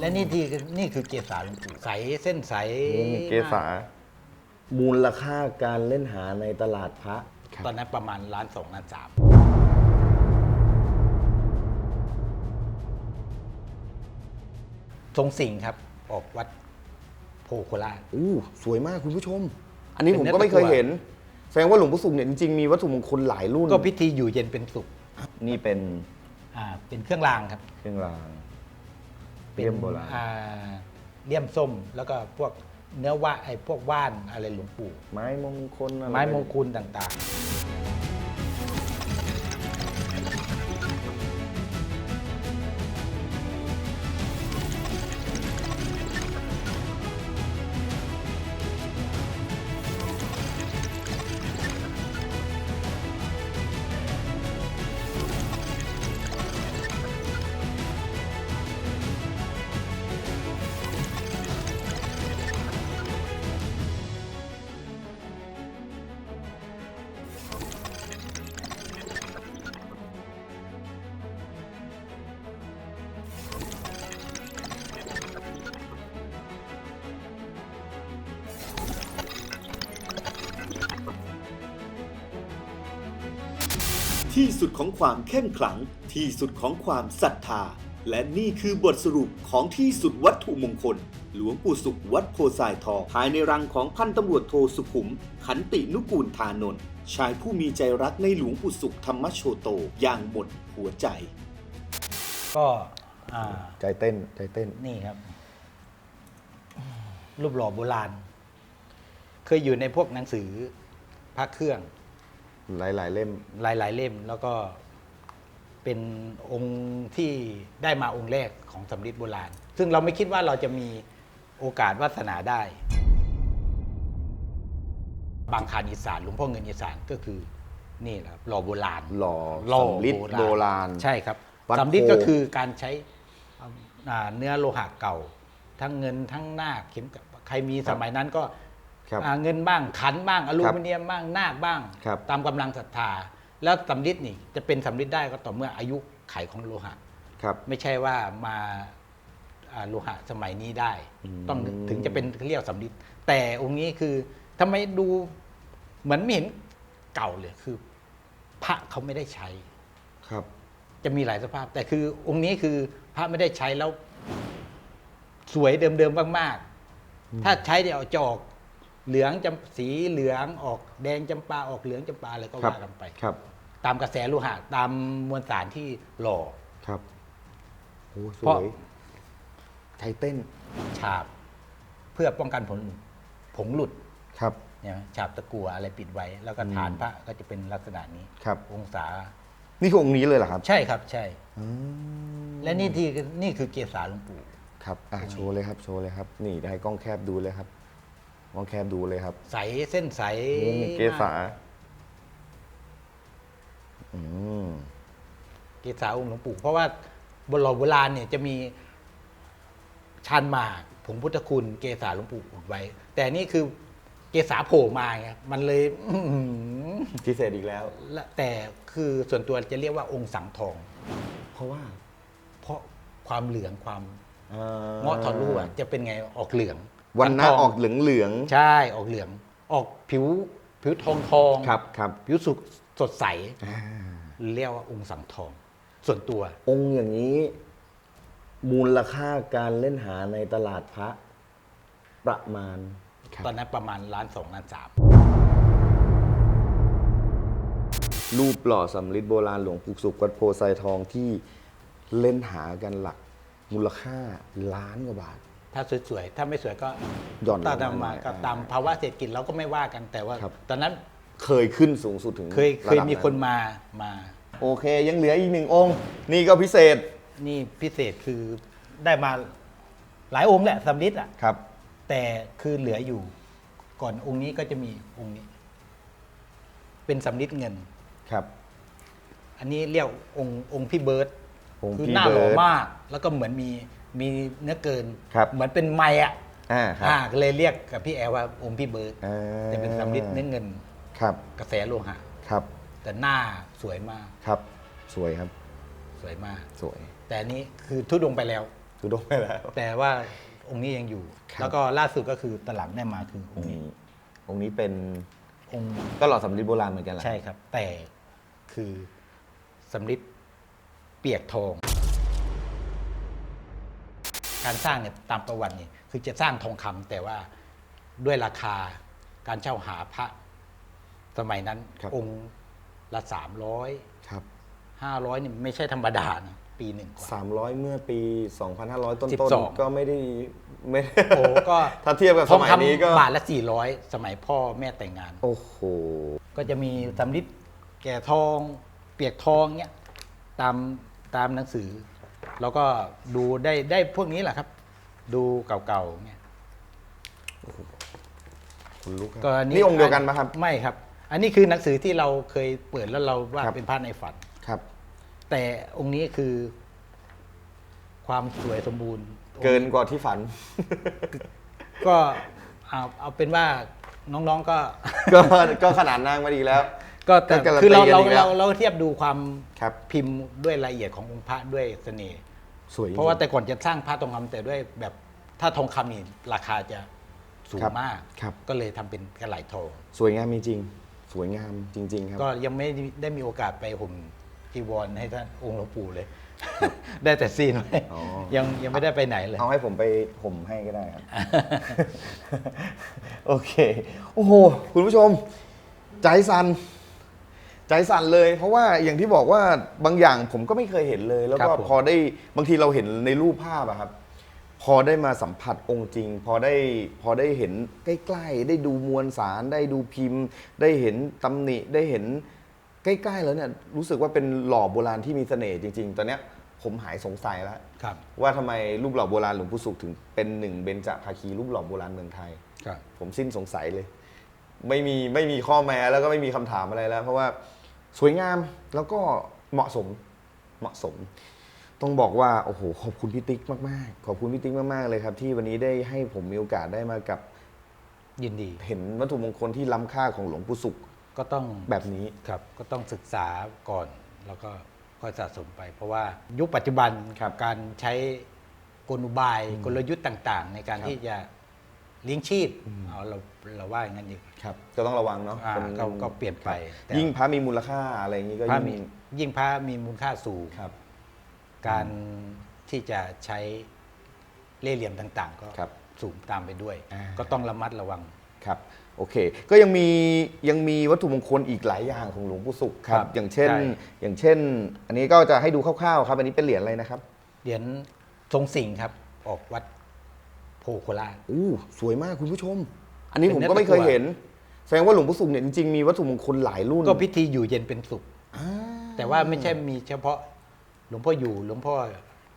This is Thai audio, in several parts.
และนี่ที่นี่คือเกสาหลวงปู่ใสเส้นใสนี่เกษามูลค่าการเล่นหาในตลาดพระ ตอนนั้นประมาณล้านสองล้านสามทรงสิงห์ครับ ออกวัดโพโคราช อู้สวยมากคุณผู้ชม อันนี้เป็นผมเนื้อก็ไม่เคยตะกั่วเห็น แสดงว่าหลวงพ่อสุขเนี่ยจริงๆมีวัตถุมงคลหลายรุ่น ก็พิธีอยู่เย็นเป็นสุข นี่เป็นอ่าเป็นเครื่องรางครับ เครื่องราง ป็นเลี่ยมโบราณ อ่เลี่ยมส้มแล้วก็พวกเนื้อว่าไอ้พวกว่านอะไรหลวงปู่ไม้มงคลอะไร ไม้มงคลต่างๆ ที่สุดของความเข้มขลัง ที่สุดของความศรัทธา และนี่คือบทสรุปของที่สุดวัตถุมงคล หลวงปู่สุขวัดโพธิ์ทรายทองภายในรังของพันตำรวจโทสุขุม ขันตินุกูลธานนท์ชายผู้มีใจรักในหลวงปู่สุขธรรมโชโตอย่างหมดหัวใจ ก็อ่าใจเต้นใจเต้น นี่ครับ รูปหล่อโบราณ เคยอยู่ในพวกหนังสือพระเครื่อง หลายๆเล่ม หลาย ๆ เล่มแล้วก็เป็นองค์ที่ได้มาองค์แรกของสำริดโบราณ ซึ่งเราไม่คิดว่าเราจะมีโอกาสวาสนาได้ บางคานอีสานหลวงพ่อเงินอีสานก็คือนี่แหละครับหล่อโบราณหล่อหล่อสำริดโบราณ ใช่ครับวัดสำริดโพก็คือการใช้อ่าเนื้อโลหะเก่า ทั้งเงินทั้งนาคเข็มกับใครมีสมัยนั้นก็ ครับอ่าเงินบ้างขันบ้างอลูมิเนียมบ้างนาคบ้างครับตามกำลังศรัทธา แล้วสำริดนี่จะเป็นสำริดได้ก็ต่อเมื่ออายุไขของโลหะครับไม่ใช่ว่ามาอ่าโลหะสมัยนี้ได้อืมต้องถึงจะเป็นเรียกสำริดแต่องค์นี้คือทำไมดูเหมือนไม่เห็นเก่าเลยคือ พระเขาไม่ได้ใช้ครับ จะมีหลายสภาพ แต่คือองค์นี้คือพระไม่ได้ใช้แล้ว สวยเดิมๆมากๆ ถ้าใช้เดี๋ยวจะออก เหลืองจำสีเหลืองออกแดงจำปาออกเหลืองจำปาอะไรก็ครับว่ากันไป ครับ ตามกระแสโลหะตามมวลสารที่หล่อ ครับโอ้สเพราะ วยใจเต้นฉาบ เพื่อป้องกันผลผงหลุดครับ เนี่ยฉาบตะกัวอะไรปิดไว้ แล้วก็ฐานพระก็จะเป็นลักษณะนี้ครับ องศา นี่คือองค์นี้เลยเหรอครับใช่ครับใช่ อืมและนี่ที่นี่คือเกศาหลวงปู่ ครับอะโชว์เลยครับ โชว์เลยครับ นี่ให้กล้องแคบดูเลยครับ กล้องแคบดูเลยครับใสเส้นใสนี่เกษามากอืมเกศาองค์หลวงปู่เพราะว่าโบราณโบราณเนี่ยจะมีชานหมากผงพุทธคุณเกศาหลวงปู่อุดไว้ แต่นี่คือเกศาโผล่มาไงมันเลยอื้อหือพิเศษอีกแล้ว และแต่คือส่วนตัวจะเรียกว่าองค์สังทอง เพราะว่าเพราะความเหลืองความอ่เงาะทอรุ่อะจะเป็นไงออกเหลือง วันหน้าสังทงออกเหลืองเหลืองใช่ออกเหลือง ออกผิวผิวทองทองๆครับครับผิวสุกสดใสอ่าเรียกว่าองค์สังทอง ส่วนตัว องค์อย่างนี้ มูลค่าการเล่นหาในตลาดพระประมาณ ตอนนั้นประมาณล้านสองล้านสามรูปหล่อสำริดโบราณหลวงปู่สุขวัดโพไซทองที่เล่นหากันหลักมูลค่าล้านกว่าบาท ถ้าสวยๆ ถ้าไม่สวยก็หย่อนลงตามมามาหน่อยก็อ่าตามภาวะเศรษฐกิจเราก็ไม่ว่ากันแต่ว่า ครับ ตอนนั้นเคยขึ้นสูงสุดถึงเคยเคยระดับมีคนมามา โอเค ยังเหลืออีกหนึ่งองค์ นี่ก็พิเศษนี่พิเศษคือได้มาหลายองค์แหละสำลิดอะ ครับ แต่คือเหลืออยู่ก่อนองค์นี้ก็จะมีองค์นี้ เป็นสำลิดเงิน ครับ อันนี้เรียกองค์องค์พี่เบิร์ตองค์คือพี่หน้าหล่อเบิร์ต มาก แล้วก็เหมือนมี มีเนื้อเกิน ครับเหมือนเป็นไม้อะอ่าครับ อ่าก็เลยเรียกกับพี่แอลว่าองค์พี่เบิร์ตอ่า จะเป็นสำลิดเนื้อเงินครับ กระแสโลหะ ครับ แต่หน้าสวยมากครับ สวยครับ สวยมาก สวยแต่อันนี้คือทุดงไปแล้ว ทุดงไปแล้ว แต่ว่าองค์นี้ยังอยู่ ครับ แล้วก็ล่าสุดก็คือตอนหลังได้มาคือองค์นี้นี่องค์นี้เป็นองค์ก็หล่อสำริดโบราณเหมือนกันแหละ ใช่ครับ แต่คือสำริดเปียกทอง การสร้างเนี่ยตามประวัติเนี่ยคือจะสร้างทองคำแต่ว่าด้วยราคาการเช่าหาพระสมัยนั้นครับองค์ละสามร้อยครับห้าร้อยนี่ไม่ใช่ธรรมดานะปีหนึ่งกว่า300เมื่อปี 2500 ต้น12ๆก็ไม่ได้ไม่ได้โอ้ก็ถ้าเทียบกับทสองมัยคนี้ก็ำบาทละสี่ร้อยสมัยพ่อแม่แต่งงาน โอ้โห ก็จะมีสำริดแก่ทอง เปียกทองเนี้ยตามตามหนังสือ แล้วก็ดูได้ได้พวกนี้แหละครับ ดูเก่าๆเนี้ยคุณลุกครับก็อันี่องค์เดียวกันไหมครับ ไม่ครับ อันนี้คือหนังสือที่เราเคยเปิดแล้วเราว่าครับ เป็นพระในฝัน ครับ แต่องค์นี้คือความสวยสมบูรณ์ เกินกว่าที่ฝัน ก็เอาเอาเป็นว่าน้องๆก็ ก็ก็ขนาดนางมาดีแล้ว ก็แต่ก็การันตีคือเราเรากันอีกแล้เราวเราเทียบดูความครับ พิมพ์ด้วยรายละเอียดขององค์พระด้วยเสน่ห์ สวยจง เพราะว่าแต่ก่อนจะสร้างพระทองคำแต่ด้วยแบบถ้าทองคำนี่ราคาจะสูงครับมาก ครับ ก็เลยทำเป็นกระไหลทองสวยงามจริงๆสวยงามจริง ๆ ครับ ก็ยังไม่ได้มีโอกาสไปห่มจีวรให้ท่านองค์หลวงปู่เลย ได้แต่ซีนไว้อ๋อ ยังยังไม่ได้ไปไหนเลย เอาให้ผมไปห่มให้ก็ได้ครับ โอเค โอ้โห คุณผู้ชม ใจสั่น ใจสั่นเลยเพราะว่าอย่างที่บอกว่าบางอย่างผมก็ไม่เคยเห็นเลย แล้วก็ครับผม พอได้บางทีเราเห็นในรูปภาพอะครับ พอได้มาสัมผัสองค์จริง พอได้พอได้เห็นใกล้ๆ ได้ดูมวลสาร ได้ดูพิมพ์ ได้เห็นตำหนิได้เห็นใกล้ๆแล้วเนี่ยรู้สึกว่าเป็นหล่อโบราณที่มีเสน่ห์จริง ๆ ตอนเนี้ยผมหายสงสัยแล้ว ครับว่าทำไมรูปหล่อโบราณหลวงปู่สุขถึงเป็นหนึ่งเบญจภาคีรูปหล่อโบราณเมืองไทย ครับ ผมสิ้นสงสัยเลย ไม่มีไม่มีข้อแม้แล้วก็ไม่มีคำถามอะไรแล้ว เพราะว่า สวยงามแล้วก็เหมาะสมเหมาะสม ต้องบอกว่าโอ้โหขอบคุณพี่ติ๊กมากๆ ขอบคุณพี่ติ๊กมากๆเลยครับ ที่วันนี้ได้ให้ผมมีโอกาสได้มากับยินดี เห็นวัตถุมงคลที่ล้ำค่าของหลวงปู่สุขก็ต้องแบบนี้ครับก็ต้องศึกษาก่อนแล้วก็ค่อยสะสมไป เพราะว่ายุคปัจจุบันครับการใช้กลอุบายกลยุทธ์ต่าง ๆ ในการครับที่จะ เลี้ยงชีพเอาเราเราว่าอย่างนั้นดีกว่าครับก็ต้องระวังเนาะอ่าคนก็ก็เปลี่ยนไปแต่ยิ่งพระมีมูลค่าอะไรอย่างนี้ก็พระยิ่งมียิ่งพระมีมูลค่าสูงครับ การที่จะใช้เล่ห์เหลี่ยมต่าง ๆ ก็ครับ สูงตามไปด้วยอ่าก็ต้องระมัดระวัง ครับ โอเค ก็ยังมียังมีวัตถุมงคลอีกหลายอย่างของหลวงปู่สุขครัครับบอย่างเช่น ใช่ อย่างเช่น อันนี้ก็จะให้ดูคร่าวๆครับ อันนี้เป็นเหรียญอะไรนะครับ เหรียญทรงสิงห์ครับ ออกวัด โพโคราช อู้สวยมากคุณผู้ชม อันนี้เป็นผมเนื้อก็ไม่เคยตะกั่วเห็น แสดงว่าหลวงปู่สุขเนี่ยจริงๆมีวัตถุมงคลหลายรุ่นก็พิธีอยู่เย็นเป็นสุข อ่า แต่ว่าไม่ใช่มีเฉพาะหลวงพ่ออยู่หลวงพ่อ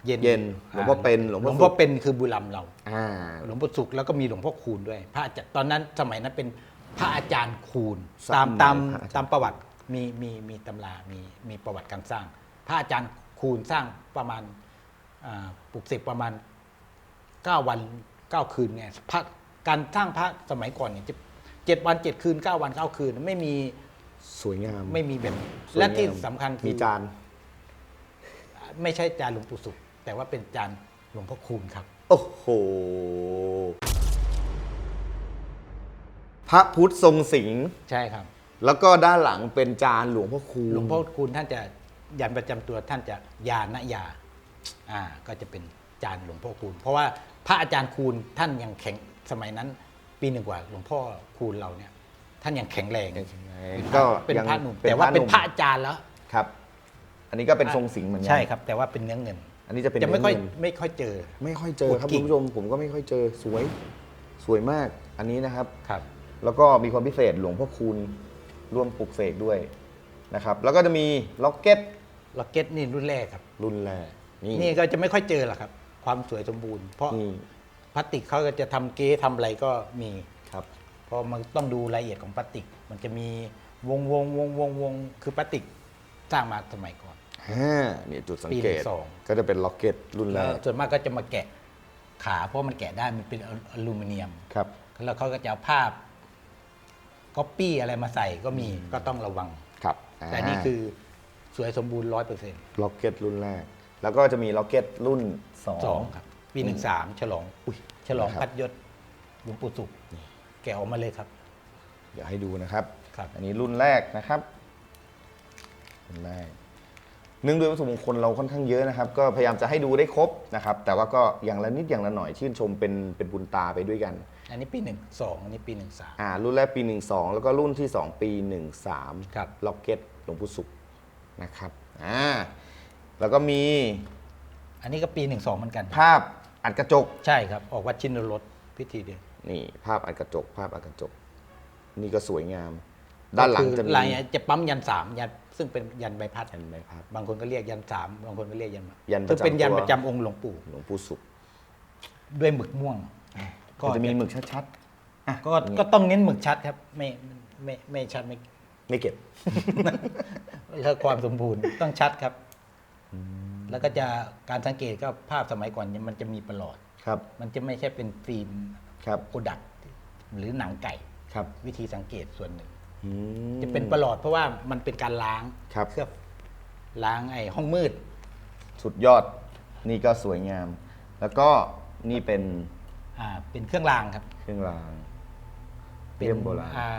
เย็นเย็นหลวงพ่อเป็นหลวงหพ่ลอวงสุพ่อขเป็นคือบุญลำเรา อ่า หลวงพ่อสุขแล้วก็มีหลวงพ่อคูณด้วย พระอาจารย์ตอนนั้นสมัยนั้นเป็นพระอาจารย์คูณสมัยตามตามพระอาจารย์ ตามประวัติมีมีมีตำรามีมีประวัติการสร้าง พระอาจารย์คูณสร้างประมาณอ่าปลุกเสกประมาณ 9 วัน 9คืนไงพระการสร้างพระสมัยก่อนเนี่ยจะเจ็ดวันเจ็ดคืน9วัน9คืน ไม่มีสวยงาม ไม่มีแบบนี้สวยงามและที่สำคัญคือมีจาน ไม่ใช่จานหลวงปู่สุข แต่ว่าเป็นจานหลวงพ่อคูณครับ โอ้โห พระพุทธทรงสิงห์ใช่ครับ แล้วก็ด้านหลังเป็นจานหลวงพ่อคูณหลวงพ่อคูณท่านจะยันประจำตัวท่านจะยาณยาอ่าก็จะเป็นจานหลวงพ่อคูณเพราะว่า พระอาจารย์คูณท่านยังแข็งสมัยนั้น ปีหนึ่งกว่าหลวงพ่อคูณเราเนี่ยท่านยังแข็งแรงยังแข็งแรงเป็นพก็ระเป็นยังพระหนุ่มเป็นแต่ว่าพระหนุ่เป็นมพระอาจารย์แล้วครับ อันนี้ก็เป็นทรงสิงห์เหมือนกัใช่ครับ แต่ว่าเป็นเนื้อเงิน อันนี้จะเป็นจะไม่ค่อยเนื้เงินไม่ค่อยเจอ ไม่ค่อยเจอครับโอ้กิ่คุณงผู้ชมผมก็ไม่ค่อยเจอสวยสวยมากอันนี้นะครับครับ แล้วก็มีความพิเศษหลวงพ่อคูณร่วมปลุกเสกด้วยนะครับ แล้วก็จะมีล็อกเก็ตล็อกเก็ตนี่รุ่นแรกครับ รุ่นแรกนี่นี่ก็จะไม่ค่อยเจอหรอกครับ ความสวยสมบูรณ์ เพราะนี่พลาสติกเขาก็จะทำเก๊ทำอะไรก็มีครับ เพราะมันต้องดูรายละเอียดของพลาสติก มันจะมีวงวงวงวงวงคือพลาสติกสร้างมาสมัยก่อนอ่าเนี่ยจุดสังปีเกหนึ่ตงสองก็จะเป็นล็อกเก็ตรุ่นแรแล้วกส่วนมากก็จะมาแกะขาเพราะมันแกะได้มันเป็นอลูมิเนียมครับแล้วเขาก็จะเอาภาพก๊อปปี้อะไรมาใส่ก็มีก็ต้องระวังครับแต่นี่คือสวยสมบูรณ์ร้อยเปอร์เซ็นต์ล็อกเก็ตรุ่นแรก แล้วก็จะมีล็อกเก็ตรุ่น สองสองครับปีหนึ่งสามฉลองอุ้ยฉลองนะครับ พัดยศหลวงปู่สุขแกะออกมาเลยครับเดี๋ยวให้ดูนะครับ ครับ อันนี้รุ่นแรกนะครับ รุ่นแรกเนื่องด้วยวัตถุมงคลเราค่อนข้างเยอะนะครับ ก็พยายามจะให้ดูได้ครบนะครับ แต่ว่าก็อย่างละนิดอย่างละหน่อยชื่นชมเป็นเป็นบุญตาไปด้วยกัน อันนี้ปีหนึ่งสองอันนี้ปีหนึ่งสาม อ่า รุ่นแรกปี 12 แล้วก็รุ่นที่ 2 ปี 13ครับ ล็อกเก็ตหลวงปู่สุขนะครับ อ่า แล้วก็มีอันนี้ก็ปีหนึ่งสองเหมือนกัน ภาพอัดกระจก ใช่ครับ ออกวัดชินรสพิธีเดียวนี่ภาพอัดกระจก ภาพอัดกระจก นี่ก็สวยงาม ด้านหลังจะมีลายจะปั๊มยันสามยันซึ่งเป็นยันใบพัดยันใบพัด บางคนก็เรียกยันสามบางคนก็เรียกยันยันประซึ่งเป็นจำยันตัวประจำองค์หลวงปู่ หลวงปู่สุขด้วยหมึกม่วง ก็จะมีหมึกชัดก็ก็ต้องเน้นหมึกชัดครับ ไม่ไม่ไม่ชัดไม่ๆไม่เก็บถ้าความสมบูรณ์ต้องชัดครับ แล้วก็จะการสังเกตก็ภาพสมัยก่อนเนี่ยมันจะมีประหลอดครับ มันจะไม่ใช่เป็นฟิล์มครับโกดักหรือหนังไก่ครับ วิธีสังเกตส่วนหนึ่งอืมจะเป็นประหลอดเพราะว่ามันเป็นการล้างครับเคลือบล้างไอ้ห้องมืด สุดยอดนี่ก็สวยงาม แล้วก็นี่เป็นอ่าเป็นเครื่องรางครับ เครื่องรางป็นเลี่ยมโบราณอ่า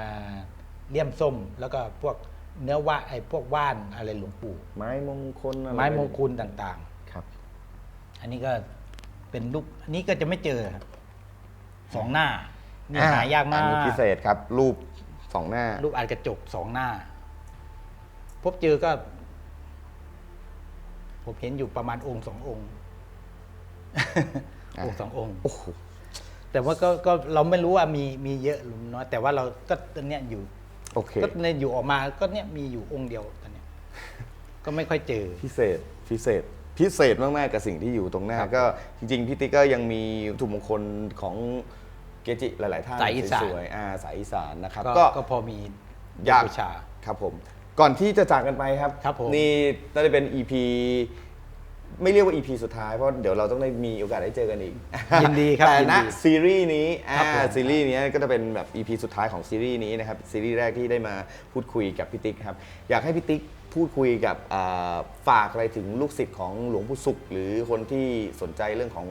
เลี่ยมส้มแล้วก็พวก เนื้อว่าไอ้พวกว่านอะไรหลวงปู่ไม้มงคลอะไรไม้มงคลต่าง ครับ ๆ อันนี้ก็เป็นรูปอันนี้ก็จะไม่เจอครับสองหน้านี่อ่หายากมาอักนนี้พิเศษครับ รูปสองหน้า รูปอัดกระจกสองหน้า พบเจอก็ ผมเห็นอยู่ประมาณองค์สององค์อ่าองค์สององค์ โอ้โหแต่ว่าก็ก็เราไม่รู้ว่ามีมีเยอะหรือน้อยแต่ว่าเราก็ตอนเนี้ยอยู่ โอเค ก็เนี่ยอยู่ออกมาก็เนี่ยมีอยู่องค์เดียวตอนเนี้ยก็ไม่ค่อยเจอ พิเศษพิเศษ พิเศษมากๆกับสิ่งที่อยู่ตรงหน้าครับก็จริงๆพี่ติ๊กก็ยังมีวัตถุมงคลของเกจิหลาย ๆ ท่านสายอีสาน สวยๆอ่าสายอีสานนะครับ ก็ก็ก็พอมีอยากบูชา ครับผม ก่อนที่จะจากกันไปครับ ครับผม นี่น่าจะเป็น EP ไม่เรียกว่า EP สุดท้ายเพราะเดี๋ยวเราต้องได้มีโอกาสได้เจอกันอีกยินดีครับแต่ยินณดีซีรีส์นี้อ่าครับผม ซีรีส์นี้ก็จะเป็นแบบ EP สุดท้ายของซีรีส์นี้นะครับซีรีส์แรกที่ได้มาพูดคุยกับพี่ติ๊กครับอยากให้พี่ติ๊กพูดคุยกับอ่าฝากอะไรถึงลูกศิษย์ของหลวงปู่ศุกร์หรือคนที่สนใจเรื่องของ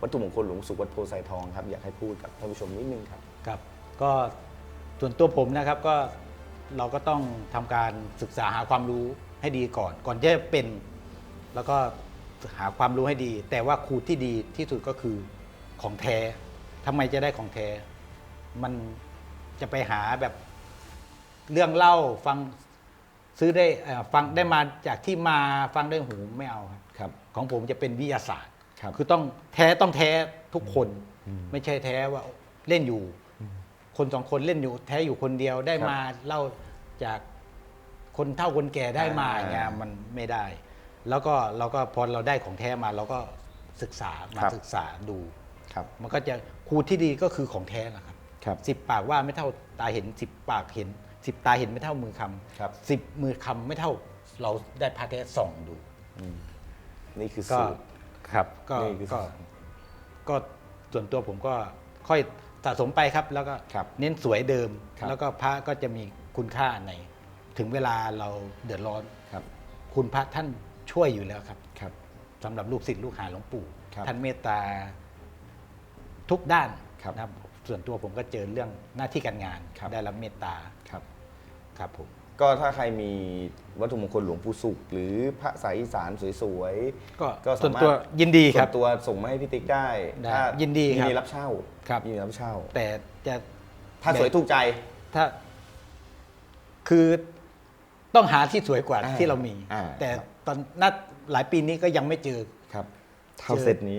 วัตถุมงคลหลวงปู่ศุกร์วัดโพไซทองครับอยากให้พูดกับท่านผู้ชมนิดนึงครับ ครับก็ส่วนตัวผมนะครับก็เราก็ต้องทำการศึกษาหาความรู้ให้ดีก่อน ก่อนจะเป็น แล้วก็ หาความรู้ให้ดี แต่ว่าครูที่ดีที่สุดก็คือของแท้ทำไมจะได้ของแท้มันจะไปหาแบบเรื่องเล่าฟังซื้อได้เอ่อฟังได้มาจากที่มาฟังได้หูไม่เอาครับครับ ของผมจะเป็นวิทยาศาสตร์ครับอต้องแท้ต้องแท้ทุกคน ไม่ใช่แท้ว่าเล่นอยู่ คนสองคนเล่นอยู่ แท้อยู่คนเดียวได้ครับมาเล่าจากคนเท่าคนแก่ได้มาอ่าอย่างเงี้ยมันไม่ได้ แล้วก็เราก็พอเราได้ของแท้มาเราก็ศึกษามาครับศึกษาดู ครับ มันก็จะครูที่ดีก็คือของแท้แหละครับครับ สิบปากว่าไม่เท่าตาเห็นสิบปากเห็นสิบตาเห็นไม่เท่ามือคำครับสิบมือคำไม่เท่าเราได้พาแท้ส่องดู นี่คือก็ สูตรครับก็นี่คือก็ก็ส่วนตัวผมก็ค่อยสะสมไปครับ แล้วก็ครับเน้นสวยเดิม ครับ แล้วก็พระก็จะมีคุณค่าใน ถึงเวลาเราเดือดร้อน ครับ คุณพระท่าน ช่วยอยู่แล้วครับครับสำหรับลูกศิษย์ลูกหาหลวงปู่ครับท่านเมตตาทุกด้านครับนะครับ ส่วนตัวผมก็เจอเรื่องหน้าที่การงาน ครับ ได้รับเมตตาครับ ครับผม ก็ถ้าใครมีวัตถุมงคลหลวงปู่สุข หรือพระสายอีสานสวยก็ๆก็ส่สาวนมารถตัวยินดีคส่รัวบนตัวส่งมาให้พี่ติ๊กได้ได้ถ้ายินดีครับยินดีรับเช่าครับ ยินดีรับเช่า แต่จะถ้าสวยถูกใจ ถ้า คือต้องหาที่สวยกว่าอ่าที่เรามี อ่าแต่ครับ ตอนนัดหลายปีนี้ก็ยังไม่เจอ ครับ เท่าเจอเซตนี้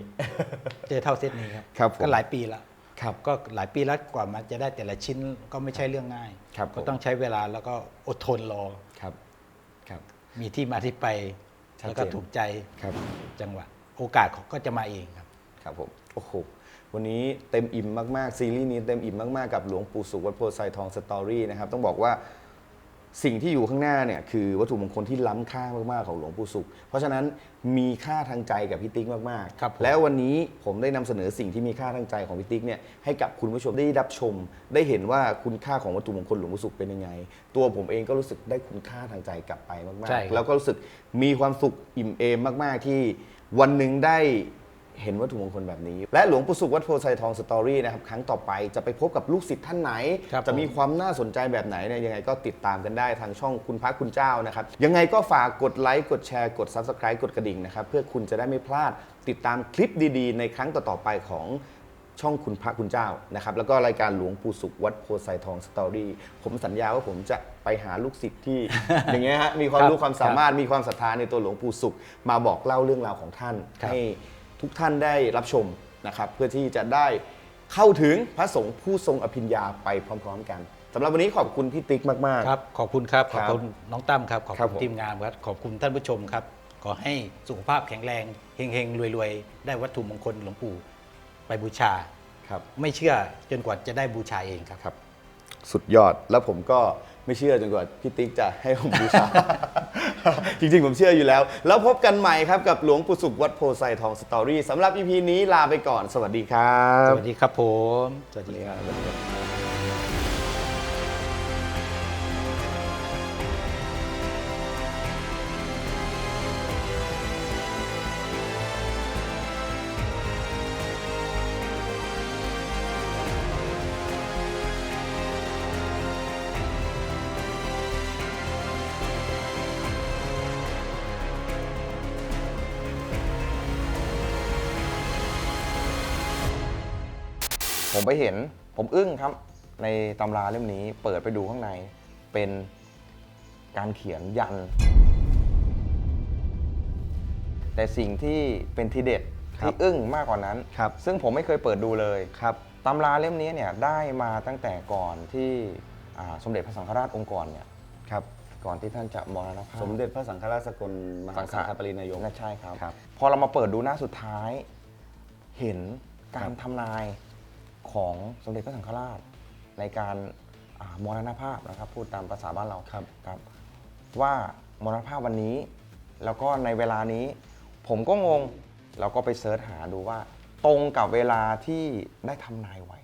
เจอเท่าเซตนี้ครับ ครับผมก็หลายปีแล้วครับก็หลายปีแล้วกว่ามันจะได้แต่ละชิ้นก็ไม่ใช่เรื่องง่าย ครับก็ผมต้องใช้เวลาแล้วก็อดทนรอ ครับ ครับ มีที่มาที่ไป ชัดเจน แล้วก็ถูกใจครับจังหวะ โอกาสเขาก็จะมาเองครับ ครับผมโอ้โหวันนี้เต็มอิ่มมากๆซีรีส์นี้เต็มอิ่มมากๆกับหลวงปู่สุขวัดโพไซทองสตอรี่นะครับต้องบอกว่า สิ่งที่อยู่ข้างหน้าเนี่ยคือวัตถุมงคลที่ล้ำค่ามากๆของหลวงปู่สุข เพราะฉะนั้นมีค่าทางใจกับพี่ติ๊กมากครับผม ๆ แล้ววันนี้ผมได้นำเสนอสิ่งที่มีค่าทางใจของพี่ติ๊กเนี่ยให้กับคุณผู้ชมได้รับชม ได้เห็นว่าคุณค่าของวัตถุมงคลหลวงปู่สุขเป็นยังไง ตัวผมเองก็รู้สึกได้คุณค่าทางใจกลับไปมากใช่ๆครับแล้วก็รู้สึกมีความสุขอิ่มเอมมาก ๆ ที่วันหนึ่งได้ เห็นวัตถุมงคลแบบนี้ และหลวงปู่สุขวัดโพไซทองสตอรี่นะครับครั้งต่อไปจะไปพบกับลูกศิษย์ท่านไหน ครับจะมีผมความน่าสนใจแบบไหนเนี่ยยังไงก็ติดตามกันได้ทางช่องคุณพระคุณเจ้านะครับ ยังไงก็ฝากกดไลค์กดแชร์กด Subscribe กดกระดิ่งนะครับ เพื่อคุณจะได้ไม่พลาดติดตามคลิปดีๆ ในครั้งต่อๆไปของช่องคุณพระคุณเจ้านะครับแล้วก็รายการหลวงปู่สุขวัดโพไซทองสตอรี่ผมสัญญาว่าผมจะไปหาลูกศิษย์ที่ อย่างเงี้ยฮะมีความครับรู้ความสามารถมีความศรัทธาในตัวหลวงปู่สุข มาบอกเล่าเรื่องราวของท่านครับให้ ทุกท่านได้รับชมนะครับ เพื่อที่จะได้เข้าถึงพระสงฆ์ผู้ทรงอภิญญาไปพร้อม ๆ กันสำหรับวันนี้ขอบคุณพี่ติ๊กมากๆ ครับขอบคุณครับคขรัอบบคุณน้องตั้มครับ ขอบครับคุผมณทีมงานครับ ขอบคุณท่านผู้ชมครับ ขอให้สุขภาพแข็งแรงเฮงๆรวยๆ ได้วัตถุมงคลหลวงปู่ไปบูชา ครับ ไม่เชื่อจนกว่าจะได้บูชาเองครับครับสุดยอดแล้วผมก็ ไม่เชื่อจนกว่าพี่ติ๊กจะให้ผมบูชา จริงๆ ผมเชื่ออยู่แล้ว แล้วพบกันใหม่ครับกับหลวงปู่สุขวัดโพไซทองสตอรี่สำหรับ EP นี้ลาไปก่อนสวัสดีครับ สวัสดีครับผม สวัสดีครับ ผมไปเห็นผมอึ้งครับ ในตำราเล่มนี้เปิดไปดูข้างในเป็นการเขียนยัน แต่สิ่งที่เป็นทีเด็ดครับ ที่อึ้งมากกว่านั้น ครับ ซึ่งผมไม่เคยเปิดดูเลยครับ ตำราเล่มนี้เนี่ยได้มาตั้งแต่ก่อนที่อ่าสมเด็จพระสังฆราชองค์ก่อนเนี่ยครับ ก่อนที่ท่านจะมรณภาพ สมเด็จพระสังฆราชสกลมหาสังฆสังฆปรินายกน่าใช่ครับ ครับพอเรามาเปิดดูหน้าสุดท้าย เห็นการทำนาย ของสมเด็จพระสังฆราช ในการอ่ามรณภาพนะครับ พูดตามภาษาบ้านเราครับครับ ว่ามรณภาพวันนี้ แล้วก็ในเวลานี้ ผมก็งง เราก็ไปเสิร์ชหาดูว่า ตรงกับเวลาที่ได้ทำนายไว้